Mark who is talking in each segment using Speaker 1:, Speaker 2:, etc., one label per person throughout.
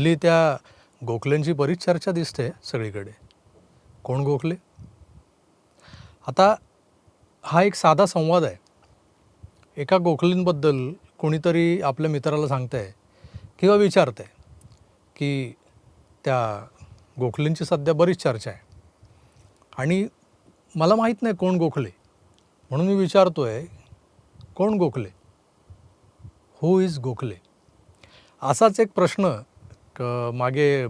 Speaker 1: हल्ली त्या गोखलेंची बरीच चर्चा दिसते सगळीकडे. कोण गोखले? आता हा एक साधा संवाद आहे. एका गोखलेंबद्दल कोणीतरी आपल्या मित्राला सांगत आहे किंवा विचारत आहे की त्या गोखलेंची सध्या बरीच चर्चा आहे. आणि मला माहीत नाही कोण गोखले म्हणून मी विचारतो आहे कोण गोखले? Who is Gokhale? असाच एक प्रश्न मागे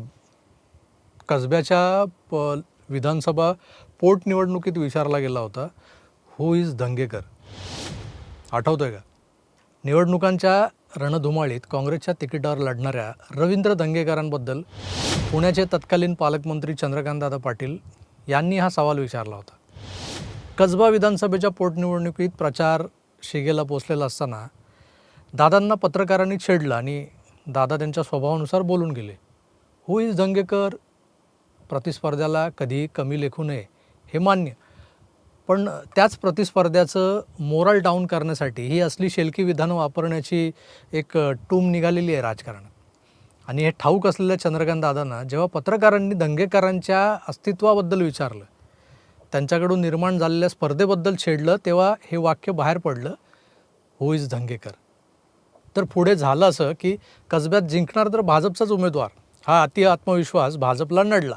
Speaker 1: कसब्याच्या प विधानसभा पोटनिवडणुकीत विचारला गेला होता हू इज धंगेकर आठवतं आहे का? निवडणुकांच्या रणधुमाळीत काँग्रेसच्या तिकिटावर लढणाऱ्या रवींद्र दंगेकरांबद्दल पुण्याचे तत्कालीन पालकमंत्री चंद्रकांतदादा पाटील यांनी हा सवाल विचारला होता. कसबा विधानसभेच्या पोटनिवडणुकीत प्रचार शिगेला पोचलेला असताना दादांना पत्रकारांनी छेडलं आणि दादा त्यांच्या स्वभावानुसार बोलून गेले. हू इज दंगेकर प्रतिस्पर्ध्याला कधी कमी लेखू नये हे मान्य. पण त्याच प्रतिस्पर्ध्याचं मोरल डाऊन करण्यासाठी ही असली शेलकी विधानं वापरण्याची एक टूम निघालेली आहे राजकारणात आणि हे ठाऊक असलेल्या चंद्रकांत दादांना जेव्हा पत्रकारांनी दंगेकरांच्या अस्तित्वाबद्दल विचारलं त्यांच्याकडून निर्माण झालेल्या स्पर्धेबद्दल छेडलं तेव्हा हे वाक्य बाहेर पडलं हु इज दंगेकर तर पुढे झालं असं की कसब्यात जिंकणार तर भाजपचाच उमेदवार. हा अति आत्मविश्वास भाजपला नडला.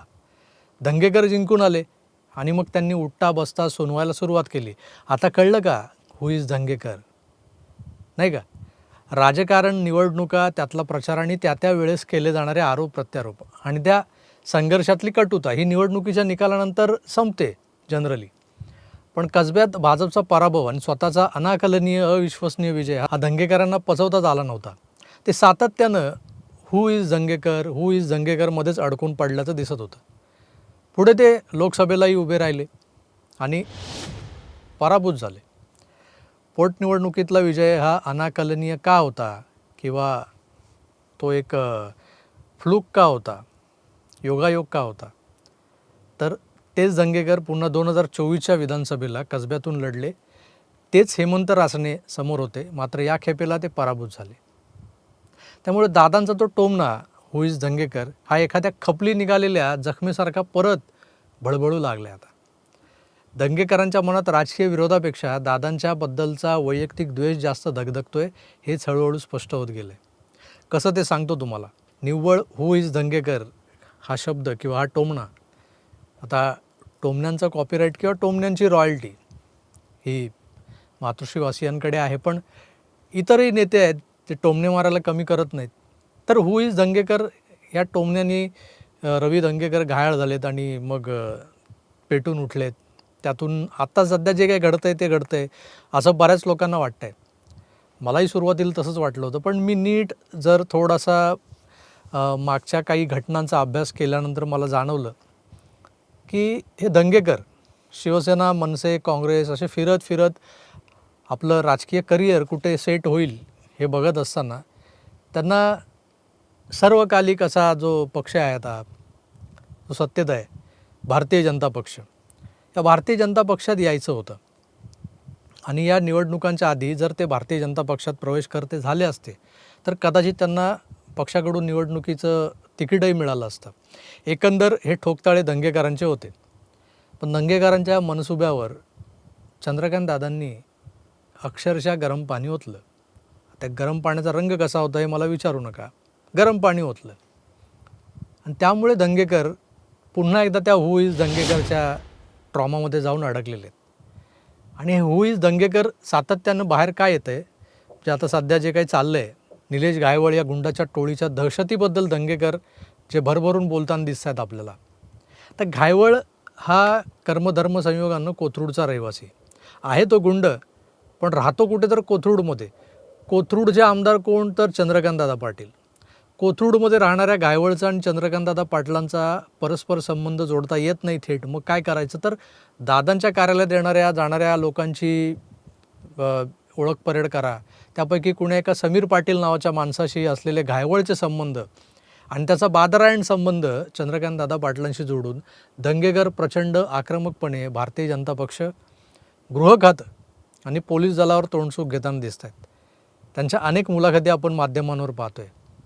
Speaker 1: दंगेकर जिंकून आले आणि मग त्यांनी उठता बसता सोनवायला सुरुवात केली. आता कळलं का हु इज दंगेकर नाही का? राजकारण निवडणुका त्यातला प्रचार आणि त्या त्या वेळेस केले जाणारे आरोप प्रत्यारोप आणि त्या संघर्षातली कटुता ही निवडणुकीच्या निकालानंतर संपते जनरली पण कसब्यात भाजपचा पराभव आणि स्वतःचा अनाकलनीय अविश्वसनीय विजय हा दंगेकरांना पचवताच आला नव्हता. ते सातत्यानं who is Dangekar who is दंगेकरमध्येच अडकून पडल्याचं दिसत होतं. पुढे ते लोकसभेलाही उभे राहिले आणि पराभूत झाले. पोटनिवडणुकीतला विजय हा अनाकलनीय का होता किंवा तो एक फ्लूक का होता योगायोग का होता? तर तेच दंगेकर पुन्हा दोन हजार चोवीसच्या विधानसभेला कसब्यातून लढले. तेच हेमंत रासने समोर होते. मात्र या खेपेला ते पराभूत झाले. त्यामुळे दादांचा तो टोमणा हु इज दंगेकर हा एखाद्या खपली निघालेल्या जखमेसारखा परत भळबळू लागला आता. दंगेकरांच्या मनात राजकीय विरोधापेक्षा दादांच्याबद्दलचा वैयक्तिक द्वेष जास्त धगधगतोय हेच हळूहळू स्पष्ट होत गेलं कसं ते सांगतो तुम्हाला? निव्वळ हु इज दंगेकर हा शब्द किंवा हा टोमणा आता टोमण्यांचा कॉपीराईट किंवा टोमण्यांची रॉयल्टी ही मातृश्रीवासियांकडे आहे पण इतरही नेते आहेत ते टोमणे मारायला कमी करत नाहीत. तर हू इज दंगेकर? या टोमण्यांनी रवी दंगेकर घायाळ झालेत आणि मग पेटून उठलेत. त्यातून आत्ता सध्या जे काही घडतं आहे ते घडतं आहे असं बऱ्याच लोकांना वाटतं आहे मलाही सुरुवातीला तसंच वाटलं होतं पण मी नीट जर थोडासा मागच्या काही घटनांचा अभ्यास केल्यानंतर मला जाणवलं की हे दंगेकर शिवसेना मनसे काँग्रेस असे फिरत फिरत आपलं राजकीय करिअर कुठे सेट होईल हे बघत असताना त्यांना सर्वकालिक असा जो पक्ष आहे आता जो सत्तेत आहे भारतीय जनता पक्ष या भारतीय जनता पक्षात यायचं होतं. आणि या निवडणुकांच्या आधी जर ते भारतीय जनता पक्षात प्रवेश करते झाले असते तर कदाचित त्यांना पक्षाकडून निवडणुकीचं तिकीटही मिळालं असतं. एकंदर हे ठोकताळे दंगेकरांचे होते. पण दंगेकारांच्या मनसुब्यावर चंद्रकांत दादांनी अक्षरशः गरम पाणी ओतलं. त्या गरम पाण्याचा रंग कसा होता हे मला विचारू नका. गरम पाणी ओतलं. आणि त्यामुळे दंगेकर पुन्हा एकदा त्या हू इज दंगेकरच्या ट्रॉमामध्ये जाऊन अडकलेले आहेत. आणि हे हू इज दंगेकर सातत्यानं बाहेर काय येतं आहे जे आता सध्या जे काही चाललं आहे निलेश गायवळ या गुंडाच्या टोळीच्या दहशतीबद्दल दंगेकर जे भरभरून बोलताना दिसत आहेत आपल्याला. तर घायवळ हा कर्मधर्म संयोगानं कोथरूडचा रहिवासी. आहे तो गुंड पण राहतो कुठे तर कोथरूडमध्ये कोथरूडचे आमदार कोण तर चंद्रकांतदादा पाटील. कोथरूडमध्ये राहणाऱ्या गायवळचा आणि चंद्रकांतदादा पाटलांचा परस्पर संबंध जोडता येत नाही थेट. मग काय करायचं? तर दादांच्या कार्यालयात येणाऱ्या जाणाऱ्या लोकांची ओळख परेड करा. त्यापैकी कुण्या एका समीर पाटील नावाच्या माणसाशी असलेले घायवळचे संबंध आणि त्याचा बादरायण संबंध चंद्रकांत दादा पाटलांशी जोडून दंगेगर प्रचंड आक्रमकपणे भारतीय जनता पक्ष गृहखात आणि पोलीस दलावर तोंडसूक घेताना दिसत आहेत त्यांच्या अनेक मुलाखती आपण माध्यमांवर पाहतोय.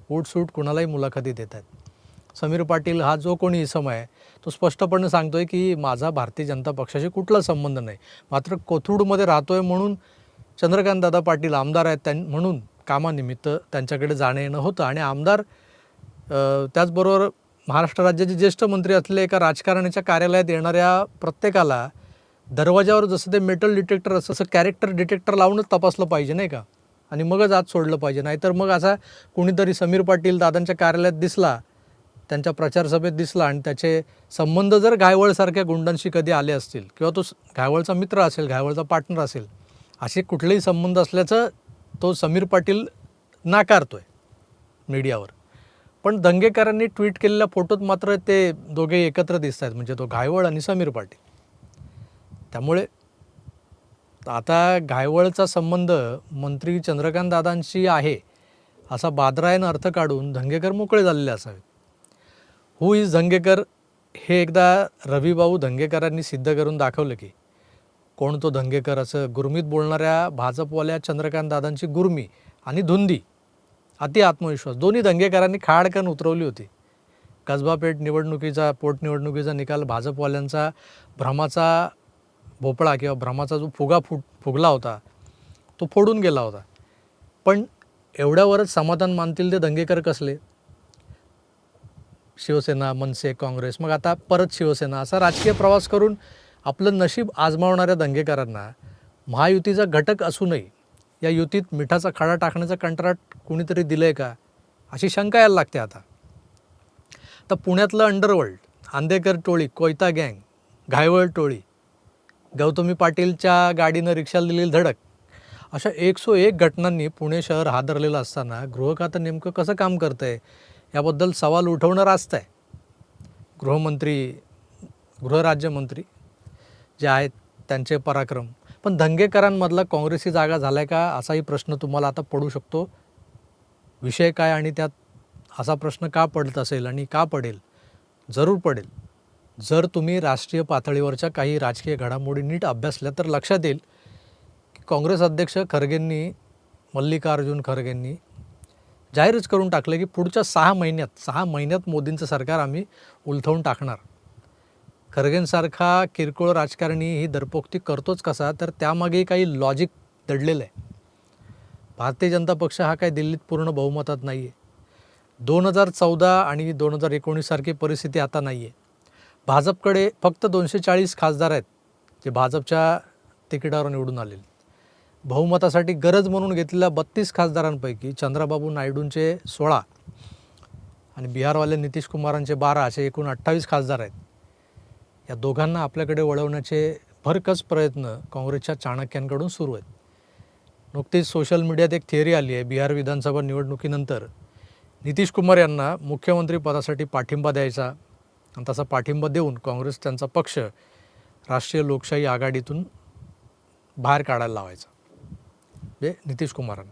Speaker 1: उठसूट कुणालाही मुलाखती देत आहेत समीर पाटील हा जो कोणी इसम आहे तो स्पष्टपणे सांगतोय की माझा भारतीय जनता पक्षाशी कुठला संबंध नाही. मात्र कोथरूडमध्ये राहतोय म्हणून चंद्रकांत दादा पाटील आमदार आहेत त्यां म्हणून कामानिमित्त त्यांच्याकडे जाणं येणं होतं. आणि आमदार त्याचबरोबर महाराष्ट्र राज्याचे ज्येष्ठ मंत्री असलेल्या एका राजकारण्याच्या कार्यालयात येणाऱ्या प्रत्येकाला दरवाजावर जसं ते मेटल डिटेक्टर असं तसं कॅरेक्टर डिटेक्टर लावूनच तपासलं पाहिजे नाही का? आणि मगच आत सोडलं पाहिजे. नाहीतर मग असा कुणीतरी समीर पाटील दादांच्या कार्यालयात दिसला त्यांच्या प्रचारसभेत दिसला आणि त्याचे संबंध जर घायवळसारख्या गुंडांशी कधी आले असतील किंवा तो घायवळचा मित्र असेल घायवळचा पार्टनर असेल असे कुठलेही संबंध असल्याचं तो समीर पाटील नाकारतोय मीडियावर. पण दंगेकरांनी ट्विट केलेल्या फोटोत मात्र ते दोघे एकत्र दिसत आहेत म्हणजे तो घायवळ आणि समीर पाटील. त्यामुळे आता घायवळचा संबंध मंत्री चंद्रकांत दादांशी आहे असा बादरायन अर्थ काढून धंगेकर मोकळे झालेले असावेत. हु इज धंगेकर हे एकदा रविभाऊ धंगेकरांनी सिद्ध करून दाखवलं की कोण तो धंगेकर असं गुरमीत बोलणाऱ्या भाजपवाल्या चंद्रकांत दादांची गुरमी आणि धुंदी. अति आत्मविश्वास. दोन्ही दंगेकरांनी खाडकन उतरवली होती. कसबापेठ निवडणुकीचा पोटनिवडणुकीचा निकाल भाजपवाल्यांचा भ्रमाचा भोपळा किंवा भ्रमाचा जो फुगा फुट फुगला होता तो फोडून गेला होता. पण एवढ्यावरच समाधान मानतील ते दंगेकर कसले? शिवसेना मनसे काँग्रेस. मग आता परत शिवसेना. असा राजकीय प्रवास करून आपलं नशीब आजमावणाऱ्या दंगेकरांना महायुतीचा घटक असूनही या युतीत मिठाचा खडा टाकण्याचा कंत्राट कुणीतरी दिलं आहे का? अशी शंका यायला लागते आता. तर पुण्यातलं अंडरवर्ल्ड आंदेकर टोळी कोयता गँग घायवळ टोळी गौतमी पाटीलच्या गाडीनं रिक्षाला दिलेली धडक अशा एकसो एक घटनांनी पुणे शहर हादरलेलं असताना गृहखातं नेमकं कसं काम करतं आहे याबद्दल सवाल उठवणं रास्त आहे गृहमंत्री गृहराज्यमंत्री जे आहेत त्यांचे पराक्रम. पण दंगेकरांमधला काँग्रेसी जागा झाला आहे का? असाही प्रश्न तुम्हाला आता पडू शकतो. विषय काय आणि त्यात असा प्रश्न का पडत असेल आणि का पडेल? जरूर पडेल. जर तुम्ही राष्ट्रीय पातळीवरच्या काही राजकीय घडामोडी नीट अभ्यासल्या तर लक्षात येईल की काँग्रेस अध्यक्ष खरगेंनी मल्लिकार्जुन खरगेंनी जाहीरच करून टाकलं की पुढच्या सहा महिन्यात सहा महिन्यात मोदींचं सरकार आम्ही उलथवून टाकणार. खरगेंसारखा किरकोळ राजकारणी ही दरपोक्ती करतोच कसा? तर त्यामागे काही लॉजिक दडलेलं आहे. भारतीय जनता पक्ष हा काही दिल्लीत पूर्ण बहुमतात नाही आहे दोन हजार चौदा आणि दोन हजार एकोणीससारखी परिस्थिती आता नाही आहे भाजपकडे फक्त दोनशे चाळीस खासदार आहेत जे भाजपच्या तिकिटावर निवडून आलेले. बहुमतासाठी गरज म्हणून घेतलेल्या बत्तीस खासदारांपैकी चंद्राबाबू नायडूंचे सोळा आणि बिहारवाले नितीश कुमारांचे बारा असे एकूण अठ्ठावीस खासदार आहेत. या दोघांना आपल्याकडे वळवण्याचे भरकस प्रयत्न काँग्रेसच्या चाणक्यांकडून सुरू आहेत. नुकतीच सोशल मीडियात एक थिअरी आली आहे बिहार विधानसभा निवडणुकीनंतर. नितीश कुमार यांना मुख्यमंत्री पदासाठी पाठिंबा द्यायचा आणि तसा पाठिंबा देऊन काँग्रेस त्यांचा पक्ष राष्ट्रीय लोकशाही आघाडीतून बाहेर काढायला लावायचा. म्हणजे नितीश कुमारांना.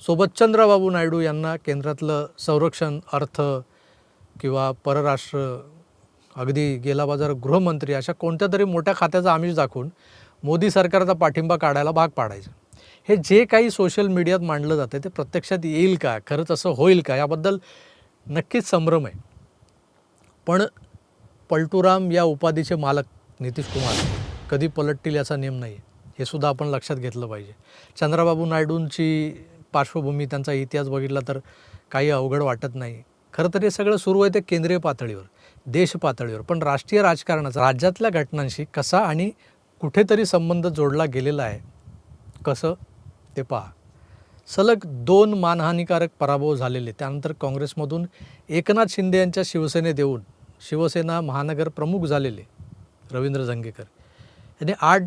Speaker 1: सोबत चंद्रबाबू नायडू यांना केंद्रातलं संरक्षण अर्थ किंवा परराष्ट्र अगदी गेला बाजार गृहमंत्री अशा कोणत्या तरी मोठ्या खात्याचा आमिष दाखवून मोदी सरकारचा पाठिंबा काढायला भाग पाडायचं. हे जे काही सोशल मीडियात मांडलं जातं ते प्रत्यक्षात येईल का? खरंच असं होईल का? याबद्दल नक्कीच संभ्रम आहे. पण पलटूराम या उपाधीचे मालक नितीश कुमार कधी पलटतील याचा नियम नाही आहे हे सुद्धा आपण लक्षात घेतलं पाहिजे. चंद्राबाबू नायडूंची पार्श्वभूमी त्यांचा इतिहास बघितला तर काही अवघड वाटत नाही. खरं तर हे सगळं सुरू आहे ते केंद्रीय पातळीवर. देश पातळीवर पण राष्ट्रीय राजकारणाचा राज्यातल्या घटनांशी कसा आणि कुठेतरी संबंध जोडला गेलेला आहे? कसं? ते पहा. सलग दोन मानहानिकारक पराभव झालेले त्यानंतर काँग्रेसमधून एकनाथ शिंदे यांच्या शिवसेने देऊन शिवसेना महानगर प्रमुख झालेले रवींद्र जंगेकर. यांनी आठ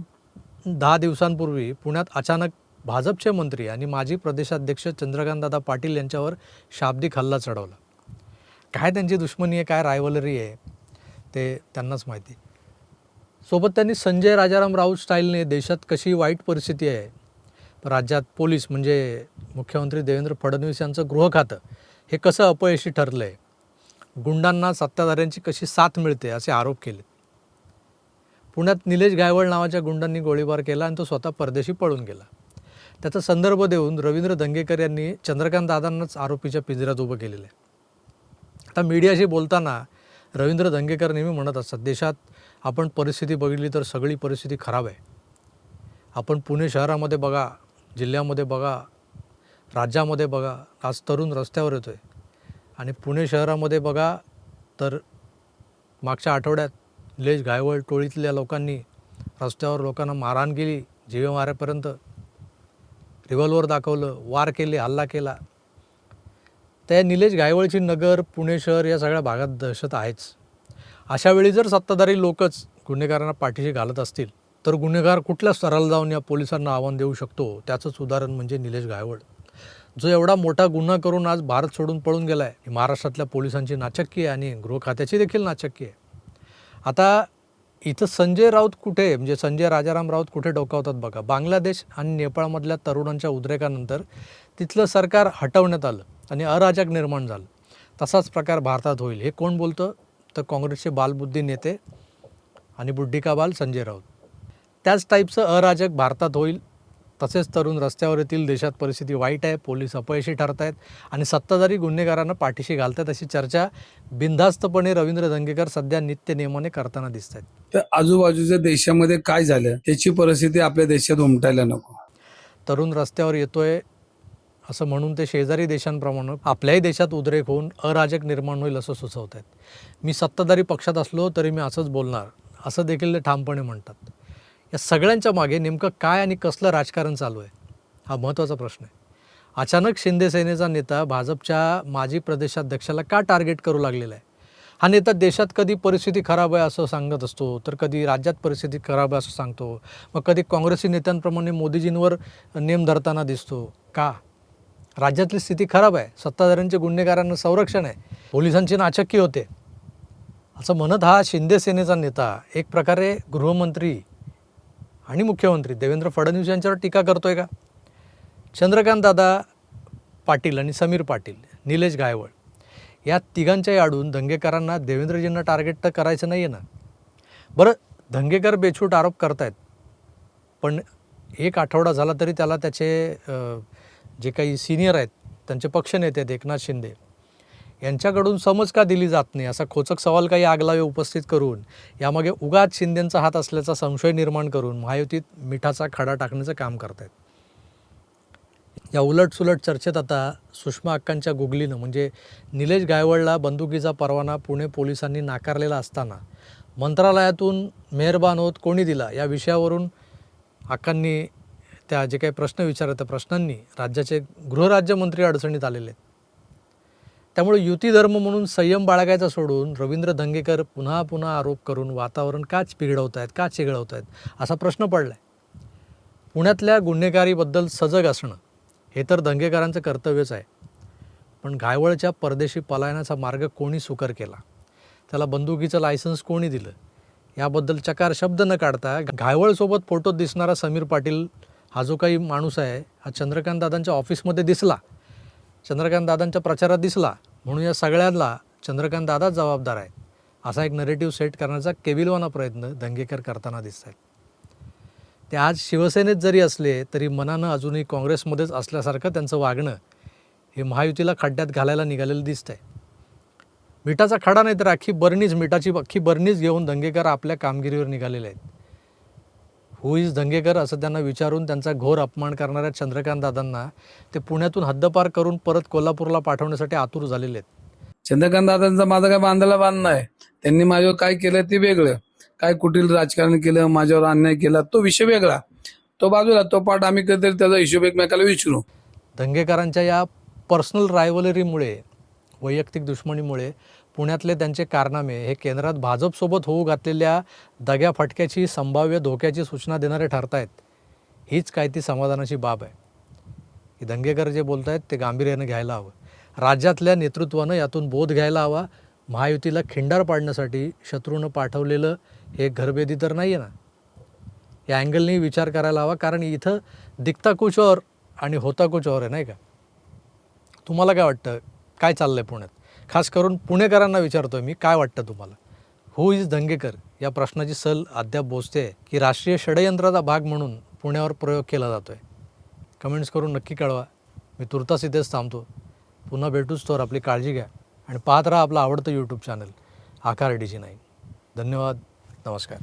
Speaker 1: दहा दिवसांपूर्वी पुण्यात अचानक भाजपचे मंत्री आणि माजी प्रदेशाध्यक्ष चंद्रकांतदादा पाटील यांच्यावर शाब्दिक हल्ला चढवला. काय त्यांची दुश्मनी आहे काय रायवलरी आहे ते त्यांनाच माहिती. सोबत त्यांनी संजय राजाराम राऊत स्टाईलने देशात कशी वाईट परिस्थिती आहे राज्यात पोलीस म्हणजे मुख्यमंत्री देवेंद्र फडणवीस यांचं गृह खातं हे कसं अपयशी ठरलं आहे गुंडांना सत्ताधाऱ्यांची कशी साथ मिळते असे आरोप केले. पुण्यात निलेश गायवळ नावाच्या गुंडांनी गोळीबार केला आणि तो स्वतः परदेशी पळून गेला. त्याचा संदर्भ देऊन रवींद्र दंगेकर यांनी चंद्रकांत दादांनाच आरोपीच्या पिंजऱ्यात उभं केलेलं आहे. आता मीडियाशी बोलताना रवींद्र दंगेकर नेहमी म्हणत असतात देशात आपण परिस्थिती बघितली तर सगळी परिस्थिती खराब आहे. आपण पुणे शहरामध्ये बघा जिल्ह्यामध्ये बघा राज्यामध्ये बघा आज तरुण रस्त्यावर येतो आहे आणि पुणे शहरामध्ये बघा तर मागच्या आठवड्यात लेज गायवळ टोळीतल्या लोकांनी रस्त्यावर लोकांना मारहाण केली जीवे मारेपर्यंत. रिव्हॉल्वर दाखवलं वार केले हल्ला केला. त्या निलेश गायवळची नगर पुणे शहर या सगळ्या भागात दहशत आहेच. अशा वेळी जर सत्ताधारी लोकच गुन्हेगारांना पाठीशी घालत असतील तर गुन्हेगार कुठल्या स्तराला जाऊन या पोलिसांना आव्हान देऊ शकतो? त्याचंच उदाहरण म्हणजे निलेश गायवळ. जो एवढा मोठा गुन्हा करून आज भारत सोडून पळून गेला आहे महाराष्ट्रातल्या पोलिसांची नाचक्की आहे आणि गृह खात्याची देखील नाचक्की आहे. आता इथं संजय राऊत कुठे? म्हणजे संजय राजाराम राऊत कुठे डोकावतात बघा. बांगलादेश आणि नेपाळमधल्या तरुणांच्या उद्रेकानंतर तिथलं सरकार हटवण्यात आलं. आणि अराजक निर्माण झालं. तसाच प्रकार भारतात होईल. हे कोण बोलतं? तर काँग्रेसचे बालबुद्धी नेते आणि बुड्डी का बाल संजय राऊत. त्याच टाईपचं अराजक भारतात होईल. तसेच तरुण रस्त्यावर येतील. देशात परिस्थिती वाईट आहे. पोलीस अपयशी ठरत आहेत आणि सत्ताधारी गुन्हेगारांना पाठीशी घालतात अशी चर्चा बिनधास्तपणे रवींद्र दंगेकर सध्या नित्य नियमाने करताना दिसत आहेत
Speaker 2: तर आजूबाजूच्या देशामध्ये काय झालं? त्याची परिस्थिती आपल्या देशात उमटायला नको.
Speaker 1: तरुण रस्त्यावर येतोय. असं म्हणून ते शेजारी देशांप्रमाणे आपल्याही देशात उद्रेक होऊन अराजक निर्माण होईल असं सुचवत आहेत. मी सत्ताधारी पक्षात असलो तरी मी असंच बोलणार असं देखील ते ठामपणे म्हणतात. या सगळ्यांच्या मागे नेमकं काय आणि कसलं राजकारण चालू आहे हा महत्त्वाचा प्रश्न आहे. अचानक शिंदे सेनेचा नेता भाजपच्या माजी प्रदेशाध्यक्षाला का टार्गेट करू लागलेला आहे? हा नेता देशात कधी परिस्थिती खराब आहे असं सांगत असतो तर कधी राज्यात परिस्थिती खराब आहे असं सांगतो मग कधी काँग्रेसी नेत्यांप्रमाणे मोदीजींवर नेम धरताना दिसतो का? राज्यातली स्थिती खराब आहे. सत्ताधाऱ्यांच्या गुन्हेगारांना संरक्षण आहे. पोलिसांची नाचक्की होते. असं म्हणत हा शिंदे सेनेचा नेता एक प्रकारे गृहमंत्री आणि मुख्यमंत्री देवेंद्र फडणवीस यांच्यावर टीका करतोय का? चंद्रकांत दादा पाटील आणि समीर पाटील निलेश गायवळ या तिघांच्याही आडून दंगेकरांना देवेंद्रजींना टार्गेट तर करायचं नाही आहे ना? बरं दंगेकर बेछूट आरोप करतायत पण एक आठवडा झाला तरी त्याला त्याचे जे काही सिनियर आहेत त्यांचे पक्षनेते आहेत एकनाथ शिंदे यांच्याकडून समज का दिली जात नाही? असा खोचक सवाल काही आगलावे उपस्थित करून यामागे उगाच शिंदेंचा हात असल्याचा संशय निर्माण करून महायुतीत मिठाचा खडा टाकण्याचं काम करतायत. या उलटसुलट चर्चेत आता सुषमा अक्कांच्या गुगलीनं म्हणजे निलेश गायवळला बंदुकीचा परवाना पुणे पोलिसांनी नाकारलेला असताना मंत्रालयातून मेहरबान होत कोणी दिला? या विषयावरून अक्कांनी त्या जे काही प्रश्न विचारले त्या प्रश्नांनी राज्याचे गृहराज्यमंत्री अडचणीत आलेले आहेत. त्यामुळे युती धर्म म्हणून संयम बाळगायचा सोडून रवींद्र दंगेकर पुन्हा पुन्हा आरोप करून वातावरण काच पिघडवत आहेत का चिघळवत आहेत असा प्रश्न पडला आहे पुण्यातल्या गुन्हेगारीबद्दल सजग असणं हे तर दंगेकरांचं कर्तव्यच आहे. पण घायवळच्या परदेशी पलायनाचा मार्ग कोणी सुकर केला? त्याला बंदुकीचं लायसन्स कोणी दिलं? याबद्दल चकार शब्द न काढता घायवळसोबत फोटोत दिसणारा समीर पाटील हा जो काही माणूस आहे हा चंद्रकांत दादांच्या ऑफिसमध्ये दिसला. चंद्रकांत दादांच्या प्रचारात दिसला. म्हणून या सगळ्यांना चंद्रकांत दादाच जबाबदार आहे. असा एक नरेटिव्ह सेट करण्याचा केविलवाना प्रयत्न दंगेकर करताना दिसत आहेत ते आज शिवसेनेत जरी असले तरी मनानं अजूनही काँग्रेसमध्येच असल्यासारखं त्यांचं वागणं हे महायुतीला खड्ड्यात घालायला निघालेलं दिसतंय. मिठाचा खडा नाही तर अख्खी बरणीच मिठाची अख्खी बरणीच घेऊन दंगेकर आपल्या कामगिरीवर निघालेले आहेत. हु इज दंगेकर असं त्यांना विचारून त्यांचा घोर अपमान करणाऱ्या चंद्रकांत दादांना ते पुण्यातून हद्दपार करून परत कोल्हापूरला पाठवण्यासाठी आतुर झालेले आहेत.
Speaker 2: चंद्रकांत दादांचा माझा काय बांधायला बांध नाही. त्यांनी माझ्यावर काय केलं ते वेगळं. काय कुटील राजकारण केलं माझ्यावर अन्याय केला तो विषय वेगळा. तो बाजूला तो पाठ आम्ही कधीतरी त्याचा हिशोब एकमेकाला विचारू.
Speaker 1: दंगेकरांच्या या पर्सनल रायव्हलरीमुळे वैयक्तिक दुश्मनीमुळे पुण्यातले त्यांचे कारनामे. हे केंद्रात भाजपसोबत होऊ घातलेल्या दग्या फटक्याची संभाव्य धोक्याची सूचना देणारे ठरत आहेत हीच काय ती समाधानाची बाब आहे. की दंगेकर जे बोलत आहेत ते गांभीर्यानं घ्यायला हवं. राज्यातल्या नेतृत्वानं यातून बोध घ्यायला हवा. महायुतीला खिंडार पाडण्यासाठी शत्रूनं पाठवलेलं हे घरबेदी तर नाही आहे ना? या अँगलनी विचार करायला हवा. कारण इथं दिखता कुछ और आणि होता कुछ और आहे नाही का? तुम्हाला काय वाटतं? काय चाललं आहे पुण्यात? खास करून पुणेकरांना विचारतोय मी काय वाटतं तुम्हाला? Who is Dangekar? या प्रश्नाची सल अद्याप बोचते की राष्ट्रीय षडयंत्राचा भाग म्हणून पुण्यावर प्रयोग केला जातोय. कमेंट्स करून नक्की कळवा. मी तुर्तास इथेच थांबतो. पुन्हा भेटूच तर आपली काळजी घ्या आणि पाहत राहा आपलं आवडतं YouTube channel Aakar D G nine धन्यवाद. नमस्कार.